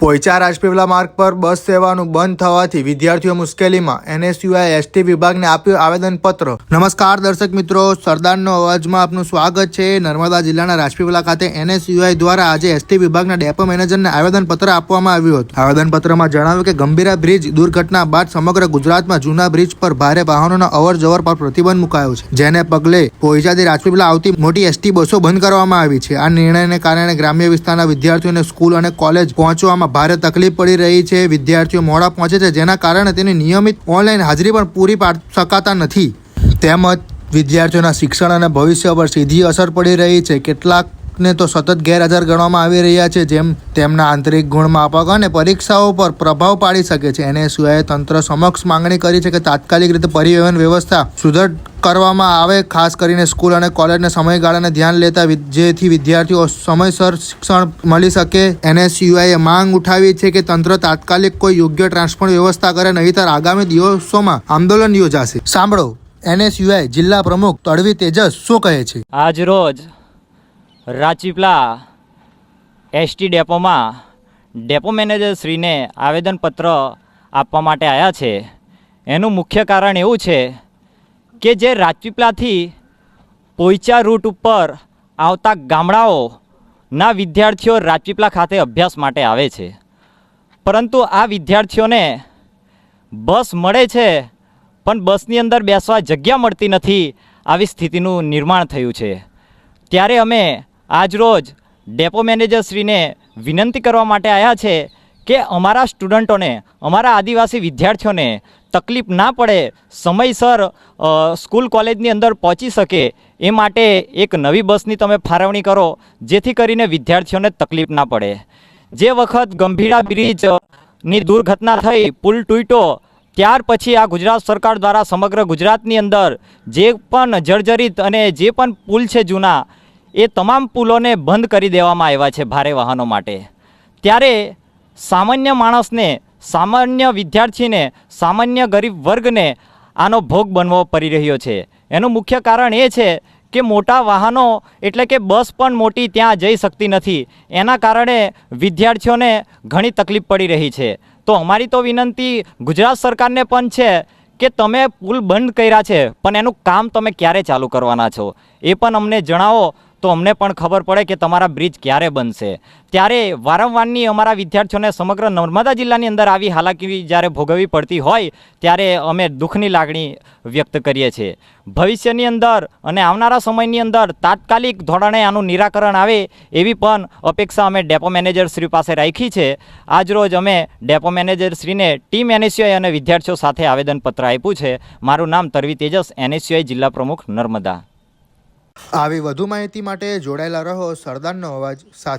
પોઈચા રાજપીપળા માર્ગ પર બસ સેવાનું બંધ થવાથી વિદ્યાર્થીઓ મુશ્કેલીમાં. એનએસયુઆઈ, એસટી વિભાગને આપ્યું આવેદનપત્ર. નમસ્કાર દર્શક મિત્રો, સરદારનો અવાજમાં આપનું સ્વાગત છે. નર્મદા જિલ્લાના રાજપીપળા ખાતે એનએસયુઆઈ દ્વારા આજે એસટી વિભાગના ડેપો મેનેજરને આવેદનપત્ર આપવામાં આવ્યું હતું. આવેદનપત્રમાં જણાવ્યું કે ગંભીરા બ્રિજ દુર્ઘટના બાદ સમગ્ર ગુજરાતમાં જૂના બ્રિજ પર ભારે વાહનોના અવર જવર પર પ્રતિબંધ મુકાયો છે. જેને પગલે પોઈચાથી રાજપીપળા આવતી મોટી એસટી બસો બંધ કરવામાં આવી છે. આ નિર્ણયને કારણે ગ્રામ્ય વિસ્તારના વિદ્યાર્થીઓને સ્કૂલ અને કોલેજ પહોંચવામાં ભારે તકલીફ પડી રહી છે. વિદ્યાર્થીઓ મોડા પહોંચે છે, જેના કારણે તેની નિયમિત ઓનલાઈન હાજરી પણ પૂરી પાડ શકાતા નથી. તેમજ વિદ્યાર્થીઓના શિક્ષણ અને ભવિષ્ય પર સીધી અસર પડી રહી છે. કેટલાકને તો સતત ગેરહાજર ગણવામાં આવી રહ્યા છે, જેમ તેમના આંતરિક ગુણમાપક અને પરીક્ષાઓ પર પ્રભાવ પાડી શકે છે. એને સિવાય તંત્ર સમક્ષ માંગણી કરી છે કે તાત્કાલિક રીતે પરિવહન વ્યવસ્થા સુદૃઢ કરવામાં આવે, ખાસ કરીને સ્કૂલ અને કોલેજના સમયગાળાને ધ્યાન લેતા જેથી વિદ્યાર્થીઓ સમયસર શિક્ષણ મળી શકે. એનએસયુઆઈએ માંગ ઉઠાવી છે કે તંત્ર તાત્કાલિક કોઈ યોગ્ય ટ્રાન્સપોર્ટ વ્યવસ્થા કરે, નહીતર આગામી દિવસોમાં આંદોલન યોજાશે. સાંભળો એનએસયુઆઈ જિલ્લા પ્રમુખ તડવી તેજસ શું કહે છે? આજ રોજ રાજપીપળા એસટી ડેપોમાં ડેપો મેનેજરશ્રીને આવેદનપત્ર આપવા માટે આવ્યા છે. એનું મુખ્ય કારણ એવું છે કે જે રાજપીપળાથી પોઈચા રૂટ ઉપર આવતા ગામડાઓના વિદ્યાર્થીઓ રાજપીપળા ખાતે અભ્યાસ માટે આવે છે. પરંતુ આ વિદ્યાર્થીઓને બસ મળે છે, પણ બસની અંદર બેસવા જગ્યા મળતી નથી, આવી સ્થિતિનું નિર્માણ થયું છે. ત્યારે અમે આજરોજ ડેપો મેનેજરશ્રીને વિનંતી કરવા માટે આવ્યા છે કે અમારા સ્ટુડન્ટોને, અમારા આદિવાસી વિદ્યાર્થીઓને તકલીફ ના પડે, સમયસર સ્કૂલ કોલેજની અંદર પહોંચી શકે, એ માટે એક નવી બસની તમે ફાળવણી કરો, જેથી કરીને વિદ્યાર્થીઓને તકલીફ ના પડે. જે વખત ગંભીરા બ્રિજની દુર્ઘટના થઈ, પુલ તૂટ્યો, ત્યાર પછી આ ગુજરાત સરકાર દ્વારા સમગ્ર ગુજરાતની અંદર જે પણ જર્જરિત અને જે પણ પુલ છે જૂના એ તમામ પુલોને બંધ કરી દેવામાં આવ્યા છે ભારે વાહનો માટે. ત્યારે સામાન્ય માણસને, સામાન્ય વિદ્યાર્થીને, સામાન્ય ગરીબ વર્ગને આનો ભોગ બનવો પડી રહ્યો છે. એનું મુખ્ય કારણ એ છે કે મોટા વાહનો એટલે કે બસ પણ મોટી ત્યાં જઈ શકતી નથી. એના કારણે વિદ્યાર્થીઓને ઘણી તકલીફ પડી રહી છે. તો અમારી તો વિનંતી ગુજરાત સરકારને પણ છે કે તમે પુલ બંધ કર્યા છે, પણ એનું કામ તમે ક્યારે ચાલુ કરવાના છો? એ પણ અમને જણાવો તો અમને પણ ખબર પડે કે તમારા બ્રિજ ક્યારે બનશે. ત્યારે વારંવારની અમારા વિદ્યાર્થીઓને સમગ્ર નર્મદા જિલ્લાની અંદર આવી હાલાકી જ્યારે ભોગવવી પડતી હોય, ત્યારે અમે દુઃખની લાગણી વ્યક્ત કરીએ છીએ. ભવિષ્યની અંદર અને આવનારા સમયની અંદર તાત્કાલિક ધોરણે આનું નિરાકરણ આવે એવી પણ અપેક્ષા અમે ડેપો મેનેજર શ્રી પાસે રાખી છે. આજરોજ અમે ડેપો મેનેજર શ્રીને ટીમ એનએસયુઆઈ અને વિદ્યાર્થીઓ સાથે આવેદનપત્ર આપ્યું છે. મારું નામ તરવી તેજસ, એનએસયુઆઈ જિલ્લા પ્રમુખ નર્મદા. આવી વધુ માહિતી માટે જોડાયેલા રહો સરદારનો અવાજ સાથે.